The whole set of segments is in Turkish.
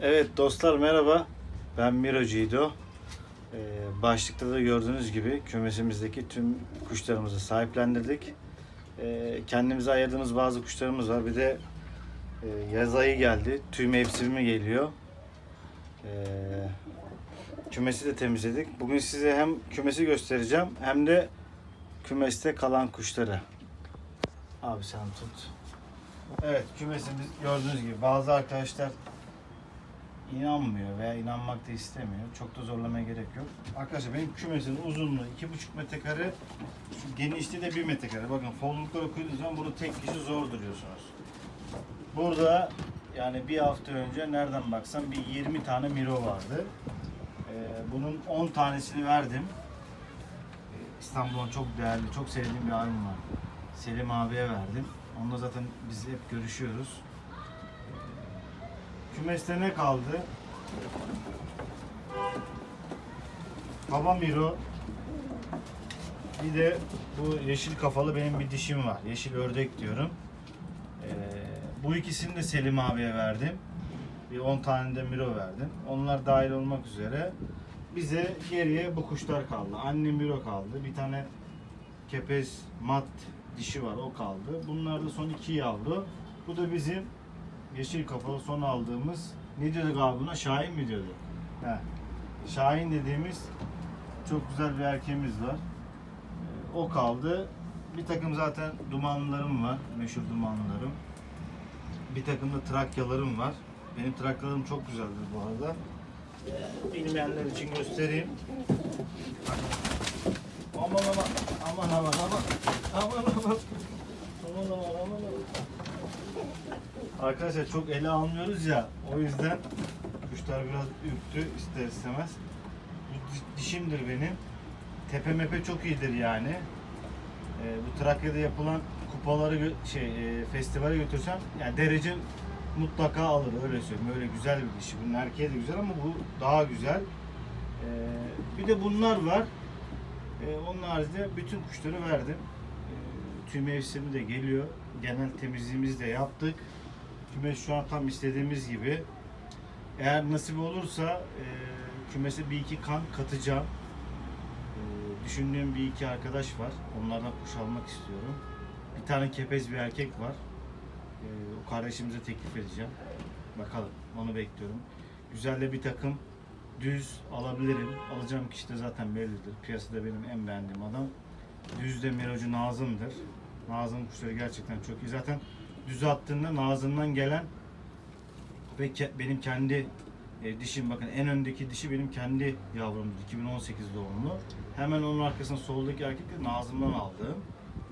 Evet dostlar merhaba. Ben Miro Cido. Ee, başlıkta da gördüğünüz gibi kümesimizdeki tüm kuşlarımızı sahiplendirdik. Ee, kendimize ayırdığımız bazı kuşlarımız var. Bir de e, yaz ayı geldi. Tüy mevsimi geliyor. Ee, kümesi de temizledik. Bugün size hem kümesi göstereceğim hem de kümeste kalan kuşları. Abi sen tut. Evet kümesimiz gördüğünüz gibi bazı arkadaşlar inanmıyor veya inanmak da istemiyor. Çok da zorlamaya gerek yok. Arkadaşlar benim kümesin uzunluğu 2,5 metrekare, genişliği de 1 metrekare. Bakın follukları koyduğunuz zaman bunu tek kişi zor duruyorsunuz. Burada yani bir hafta önce nereden baksan bir 20 tane miro vardı. Ee, bunun 10 tanesini verdim. Ee, İstanbul'un çok değerli, çok sevdiğim bir abim var. Selim abiye verdim. Onunla zaten biz hep görüşüyoruz. Kümeste ne kaldı? Baba Miro. Bir de bu yeşil kafalı benim bir dişim var. Yeşil ördek diyorum. Ee, bu ikisini de Selim abiye verdim. Bir 10 tane de Miro verdim. Onlar dahil olmak üzere. Bize geriye bu kuşlar kaldı. Anne Miro kaldı. Bir tane kepez mat dişi var o kaldı. Bunlar da son iki yavru. Bu da bizim yeşil kafalı son aldığımız ne diyorduk abi? Şahin mi diyorduk? He. Şahin dediğimiz çok güzel bir erkeğimiz var. Ee, O kaldı. Bir takım zaten dumanlarım var. Meşhur dumanlarım. Bir takım da trakyalarım var. Benim trakyalarım çok güzeldir bu arada. Ee, Bilmeyenler için göstereyim. Aman aman aman aman aman aman aman aman aman aman aman Arkadaşlar çok ele almıyoruz ya o yüzden kuşlar biraz ürktü ister istemez. Bu di- dişimdir benim. Tepe mepe çok iyidir yani. Ee, bu Trakya'da yapılan kupaları şey e, festivale götürsem yani derece mutlaka alır öyle söyleyeyim. Öyle güzel bir dişi. Bunun erkeği de güzel ama bu daha güzel. Ee, bir de bunlar var. Ee, onun haricinde bütün kuşları verdim. Ee, tüy mevsimi de geliyor. Genel temizliğimizi de yaptık. Kümes şu an tam istediğimiz gibi. Eğer nasip olursa e, kümese bir iki kan katacağım. E, düşündüğüm bir iki arkadaş var. Onlardan kuş almak istiyorum. Bir tane kepez bir erkek var. E, o kardeşimize teklif edeceğim. Bakalım onu bekliyorum. Güzel de bir takım düz alabilirim. Alacağım kişi de zaten bellidir. Piyasada benim en beğendiğim adam. Düz de Mirocu Nazım'dır. Nazım kuşları gerçekten çok iyi. Zaten düz attığında Nazım'dan gelen ve ke- benim kendi e, dişim bakın en öndeki dişi benim kendi yavrumdur 2018 doğumlu. Hemen onun arkasında soldaki erkek de Nazım'dan aldığım.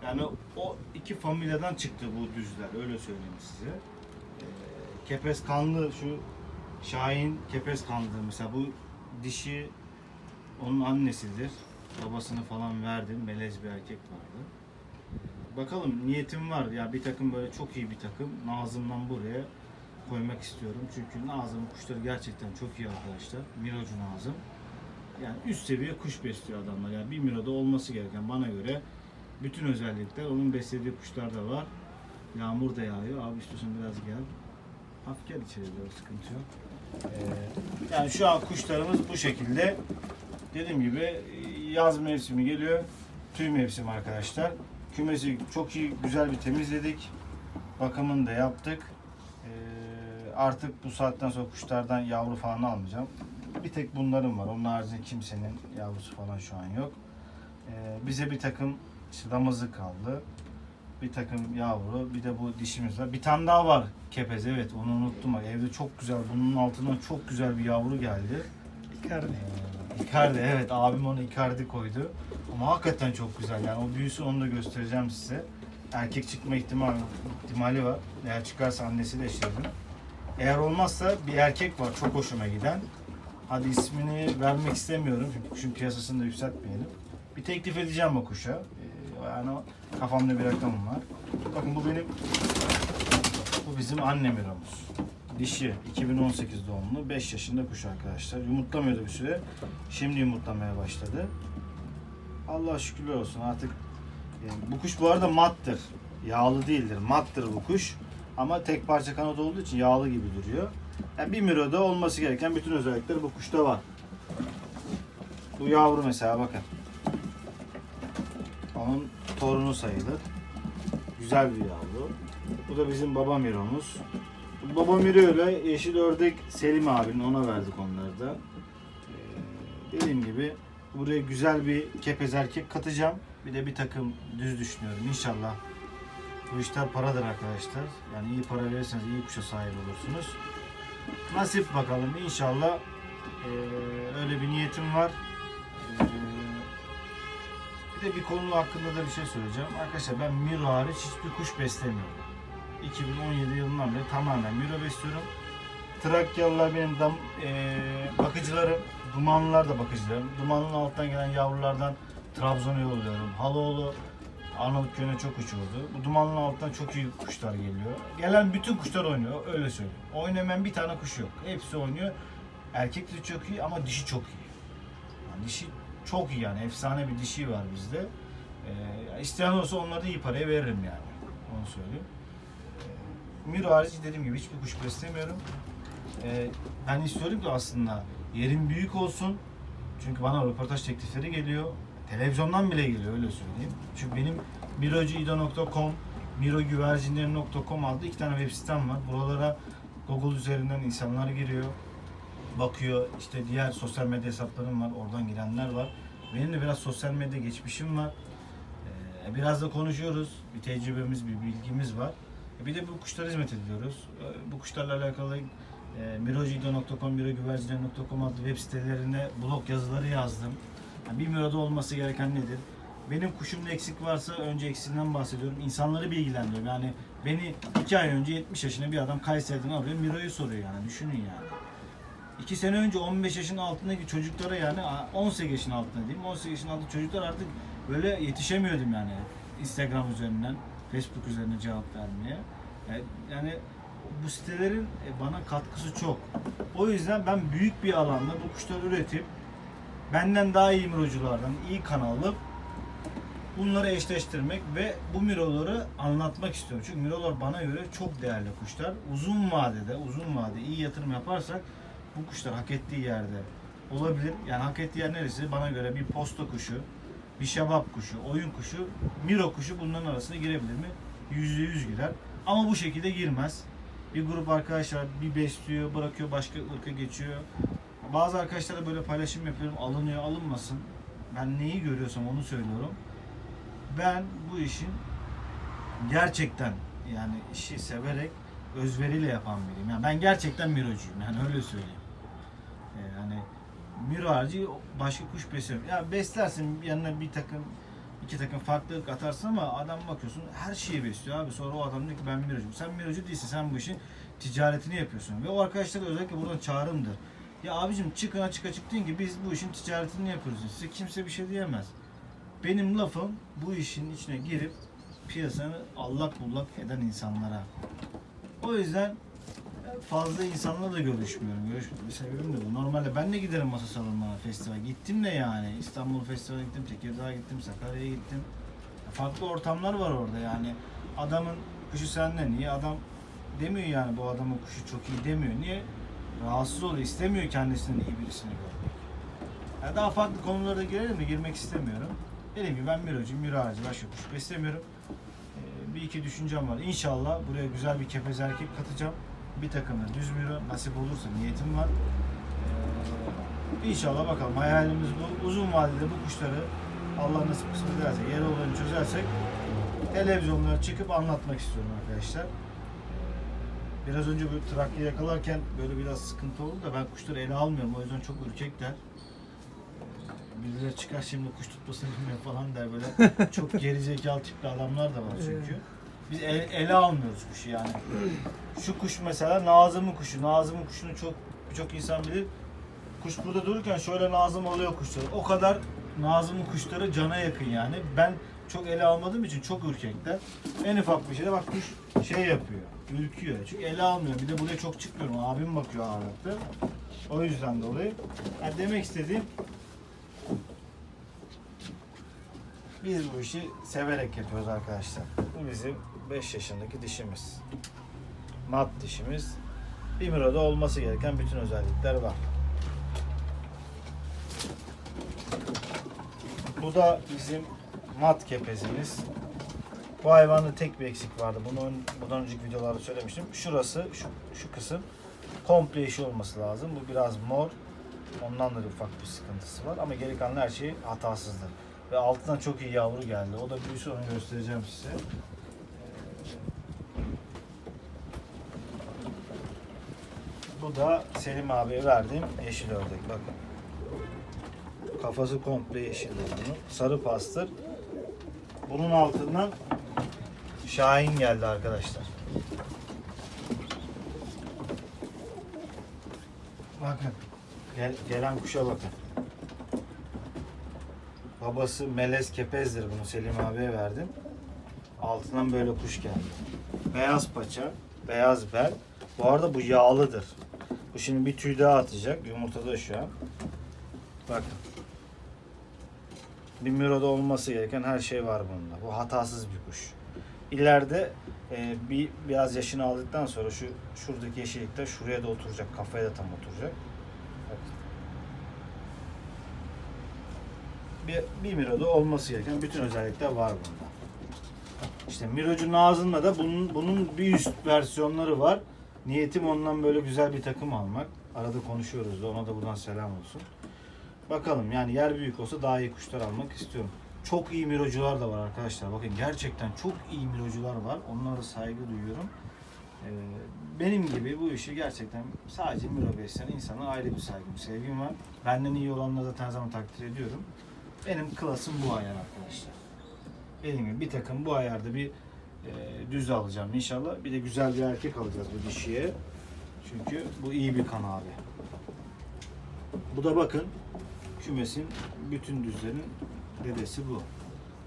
Yani o iki familyadan çıktı bu düzler öyle söyleyeyim size. E, kepez kanlı şu Şahin kepez kanlı mesela bu dişi onun annesidir. Babasını falan verdim. Melez bir erkek vardı. Bakalım niyetim var ya bir takım böyle çok iyi bir takım Nazım'dan buraya koymak istiyorum. Çünkü Nazım'ın kuşları gerçekten çok iyi arkadaşlar. Mirocu Nazım. Yani üst seviye kuş besliyor adamlar. Yani bir Miro'da olması gereken bana göre bütün özellikler onun beslediği kuşlarda var. Yağmur da yağıyor. Abi istiyorsan biraz gel. Hafif gel içeri doğru sıkıntı yok. Ee, yani şu an kuşlarımız bu şekilde. Dediğim gibi yaz mevsimi geliyor. Tüy mevsimi arkadaşlar. Kümesi çok iyi, güzel bir temizledik. Bakımını da yaptık. Ee, artık bu saatten sonra kuşlardan yavru falan almayacağım. Bir tek bunların var. Onun haricinde kimsenin yavrusu falan şu an yok. Ee, bize bir takım işte damızlık kaldı. Bir takım yavru, bir de bu dişimiz var. Bir tane daha var kepez, evet onu unuttum. Evde çok güzel, bunun altından çok güzel bir yavru geldi. Icardi. Ee, Icardi evet abim onu Icardi koydu. Ama hakikaten çok güzel yani o büyüsü onu da göstereceğim size. Erkek çıkma ihtimali, ihtimali var. Eğer çıkarsa annesi de eşledim. Eğer olmazsa bir erkek var çok hoşuma giden. Hadi ismini vermek istemiyorum çünkü kuşun piyasasını da yükseltmeyelim. Bir teklif edeceğim o kuşa. Ee, yani kafamda bir rakamım var. Bakın bu benim bu bizim anne miromuz. Dişi 2018 doğumlu 5 yaşında kuş arkadaşlar. Yumurtlamıyordu bir süre. Şimdi yumurtlamaya başladı. Allah şükürler olsun artık yani bu kuş bu arada mattır. Yağlı değildir. Mattır bu kuş. Ama tek parça kanat olduğu için yağlı gibi duruyor. Yani bir miroda olması gereken bütün özellikler bu kuşta var. Bu yavru mesela bakın. Onun torunu sayılır. Güzel bir yavru. Bu da bizim baba miromuz. Bu baba miro ile yeşil ördek Selim abinin ona verdik onları da. Ee, dediğim gibi buraya güzel bir kepez erkek katacağım. Bir de bir takım düz düşünüyorum inşallah. Bu işler paradır arkadaşlar. Yani iyi para verirseniz iyi kuşa sahip olursunuz. Nasip bakalım inşallah. Ee, öyle bir niyetim var. Ee, bir de bir konu hakkında da bir şey söyleyeceğim. Arkadaşlar ben Miro hariç hiçbir kuş beslemiyorum. 2017 yılından beri tamamen Miro besliyorum. Trakyalılar benim dam, eee, bakıcılarım. Dumanlılar da bakıcılarım. Dumanın alttan gelen yavrulardan Trabzon'a yolluyorum. Haloğlu Arnavutköy'üne çok uçurdu. Bu dumanın alttan çok iyi kuşlar geliyor. Gelen bütün kuşlar oynuyor. Öyle söyleyeyim. Oynamayan bir tane kuş yok. Hepsi oynuyor. Erkekleri çok iyi ama dişi çok iyi. Yani dişi çok iyi yani. Efsane bir dişi var bizde. Ee, isteyen olursa onları da iyi paraya veririm yani. Onu söyleyeyim. Miro hariç dediğim gibi hiçbir kuş beslemiyorum. Ee, ben istiyorum ki aslında yerim büyük olsun. Çünkü bana röportaj teklifleri geliyor. Televizyondan bile geliyor öyle söyleyeyim. Çünkü benim mirocuido.com, mirogüvercinleri.com adlı iki tane web sitem var. Buralara Google üzerinden insanlar giriyor. Bakıyor işte diğer sosyal medya hesaplarım var. Oradan girenler var. Benim de biraz sosyal medya geçmişim var. Ee, biraz da konuşuyoruz. Bir tecrübemiz, bir bilgimiz var. E, Bir de bu kuşlara hizmet ediyoruz. E, Bu kuşlarla alakalı e, mirocido.com, mirogüvercinleri.com adlı web sitelerine blog yazıları yazdım. Yani bir miroda olması gereken nedir? Benim kuşumda eksik varsa önce eksiğinden bahsediyorum. İnsanları bilgilendiriyorum. Yani beni iki ay önce 70 yaşında bir adam Kayseri'den arıyor. Miro'yu soruyor yani. Düşünün yani. İki sene önce 15 yaşın altındaki çocuklara yani 18 yaşın altında diyeyim 18 yaşın altındaki çocuklar artık böyle yetişemiyordum yani Instagram üzerinden Facebook üzerinden cevap vermeye. Yani- Yani bu sitelerin e, bana katkısı çok. O yüzden ben büyük bir alanda bu kuşları üretip benden daha iyi miroculardan iyi kan alıp bunları eşleştirmek ve bu miroları anlatmak istiyorum. Çünkü mirolar bana göre çok değerli kuşlar. Uzun vadede, uzun vade iyi yatırım yaparsak bu kuşlar hak ettiği yerde olabilir. Yani hak ettiği yer neresi? Bana göre bir posta kuşu, bir şebap kuşu, oyun kuşu, miro kuşu bunların arasına girebilir mi? Yüzde yüz girer. Ama bu şekilde girmez. Bir grup arkadaşlar bir besliyor, bırakıyor, başka ırka geçiyor. Bazı arkadaşlara böyle paylaşım yapıyorum. Alınıyor, alınmasın. Ben neyi görüyorsam onu söylüyorum. Ben bu işin gerçekten yani işi severek özveriyle yapan biriyim. Yani ben gerçekten mirocuyum. Yani öyle söyleyeyim. Harici başka kuş besliyorum. Ya beslersin yanına bir takım iki takım farklı ırk atarsın ama adam bakıyorsun her şeyi besliyor abi. Sonra o adam diyor ki ben mirocuyum. Sen mirocu değilsin. Sen bu işin ticaretini yapıyorsun. Ve o arkadaşlara özellikle buradan çağrımdır. Ya abicim çıkın açık açık deyin ki biz bu işin ticaretini yapıyoruz. Size kimse bir şey diyemez. Benim lafım bu işin içine girip piyasanı allak bullak eden insanlara. O yüzden fazla insanla da görüşmüyorum. Görüşmemin sebebim de bu. Normalde ben de giderim masa salonuna festival. Gittim de yani. İstanbul Festivali'ne gittim, Tekirdağ'a gittim, Sakarya'ya gittim. Farklı ortamlar var orada yani. Adamın kuşu senden iyi. Adam demiyor yani bu adamın kuşu çok iyi demiyor. Niye? Rahatsız oluyor. istemiyor kendisinden iyi birisini görmek. Yani daha farklı konulara girelim de girmek istemiyorum. Dediğim gibi ben mirocuyum, miro harici başka kuş beslemiyorum. Ee, bir iki düşüncem var. İnşallah buraya güzel bir kepez erkek katacağım. Bir takım da düz miro nasip olursa niyetim var. Ee, İnşallah bakalım hayalimiz bu. Uzun vadede bu kuşları Allah nasip kısmet ederse yer olanı çözersek televizyonlara çıkıp anlatmak istiyorum arkadaşlar. Biraz önce böyle Trakya yakalarken böyle biraz sıkıntı oldu da ben kuşları ele almıyorum. O yüzden çok ürkekler. Birileri çıkar şimdi kuş tutmasını bilmiyor falan der böyle. çok gerizekalı tipli adamlar da var çünkü. Biz ele, ele almıyoruz kuşu yani. Şu kuş mesela Nazım'ın kuşu. Nazım'ın kuşunu çok birçok insan bilir. Kuş burada dururken şöyle Nazım alıyor kuşları. O kadar Nazım'ın kuşları cana yakın yani. Ben çok ele almadığım için çok ürkekler. En ufak bir şeyde bak kuş şey yapıyor. Ürküyor. Çünkü ele almıyor. Bir de buraya çok çıkmıyorum. Abim bakıyor ağırlıklı. O yüzden dolayı. Yani demek istediğim biz bu işi severek yapıyoruz arkadaşlar. Bu bizim 5 yaşındaki dişimiz. Mat dişimiz. Bir Miro'da olması gereken bütün özellikler var. Bu da bizim mat kepezimiz. Bu hayvanda tek bir eksik vardı. Bunu bundan önceki videolarda söylemiştim. Şurası, şu, şu kısım komple yeşil olması lazım. Bu biraz mor. Ondan da bir ufak bir sıkıntısı var. Ama geri kalan her şey hatasızdır. Ve altından çok iyi yavru geldi. O da büyüsü onu göstereceğim size. Bu da Selim abiye verdiğim yeşil ördek. Bakın. Kafası komple yeşildir bunun. Sarı pastır. Bunun altından Şahin geldi arkadaşlar. Bakın. Gel, gelen kuşa bakın. Babası melez kepezdir bunu Selim abiye verdim. Altından böyle kuş geldi. Beyaz paça, beyaz bel. Bu arada bu yağlıdır. Bu şimdi bir tüy daha atacak. Yumurtada şu an. Bakın. Bir Miro'da olması gereken her şey var bunda. Bu hatasız bir kuş. İleride e, bir biraz yaşını aldıktan sonra şu şuradaki yeşillikler şuraya da oturacak. Kafaya da tam oturacak. Bir, bir Miro'da olması gereken bütün özellikler var bunda. İşte Miro'cunun ağzında da bunun, bunun bir üst versiyonları var. Niyetim ondan böyle güzel bir takım almak. Arada konuşuyoruz da ona da buradan selam olsun. Bakalım yani yer büyük olsa daha iyi kuşlar almak istiyorum. Çok iyi mirocular da var arkadaşlar. Bakın gerçekten çok iyi mirocular var. Onlara saygı duyuyorum. Ee, benim gibi bu işi gerçekten sadece miro besleyen insana ayrı bir saygım, sevgim var. Benden iyi olanları zaten zaman takdir ediyorum. Benim klasım bu ayar arkadaşlar. Benim gibi bir takım bu ayarda bir e, düz alacağım inşallah. Bir de güzel bir erkek alacağız bu dişiye. Çünkü bu iyi bir kan abi. Bu da bakın kümesin bütün düzlerin dedesi bu.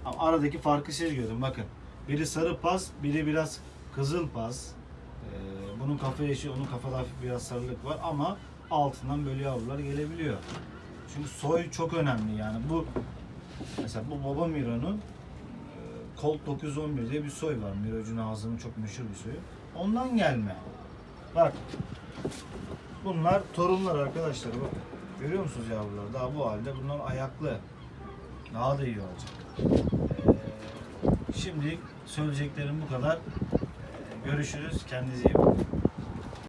Ama aradaki farkı siz görün bakın. Biri sarı pas, biri biraz kızıl pas. Ee, bunun kafa yeşil, onun kafada hafif biraz sarılık var ama altından böyle yavrular gelebiliyor. Çünkü soy çok önemli yani. Bu mesela bu baba Miro'nun e, Colt 911 diye bir soy var. Mirocun ağzının çok meşhur bir soyu. Ondan gelme. Bak. Bunlar torunlar arkadaşlar bak. Görüyor musunuz yavrular? Daha bu halde bunlar ayaklı. Daha da iyi olacak. Ee, şimdilik söyleyeceklerim bu kadar. Ee, görüşürüz. Kendinize iyi bakın.